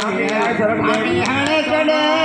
આને ચડે.